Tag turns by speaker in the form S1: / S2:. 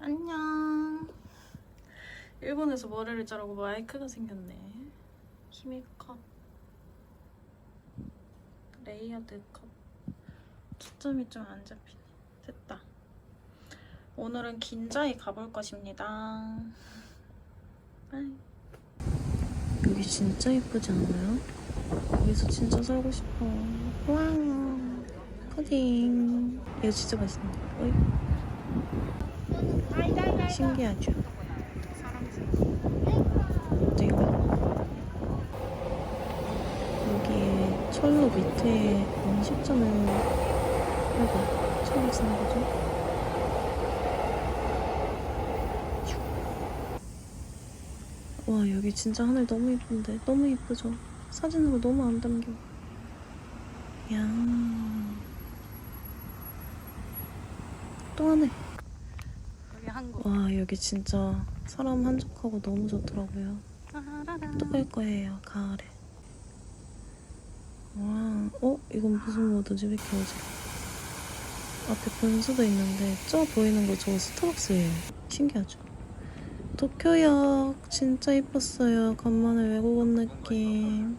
S1: 안녕. 일본에서 머리를 자르고 마이크가 생겼네. 힘이 컵. 레이어드 컵. 초점이 좀 안 잡히네. 됐다. 오늘은 긴자에 가볼 것입니다. 아이. 여기 진짜 예쁘지 않아요? 여기서 진짜 살고 싶어. 와, 푸딩. 이거 진짜 맛있네. 어이. 신기하죠? 어때요? 여기에 철로 밑에 음식점을 아이고 철로 쓰는 거죠? 와 여기 진짜 하늘 너무 예쁜데 너무 예쁘죠? 사진으로 너무 안 담겨 야. 또 하네
S2: 여기 한국.
S1: 와 여기 진짜 사람 한적하고 너무 좋더라고요. 또갈 거예요 가을에. 와, 어 이건 무슨 모드지 왜 이렇게 어지러? 앞에 분수도 있는데 저 보이는 거 저거 스타벅스예요. 신기하죠? 도쿄역 진짜 이뻤어요. 간만에 외국 온 느낌.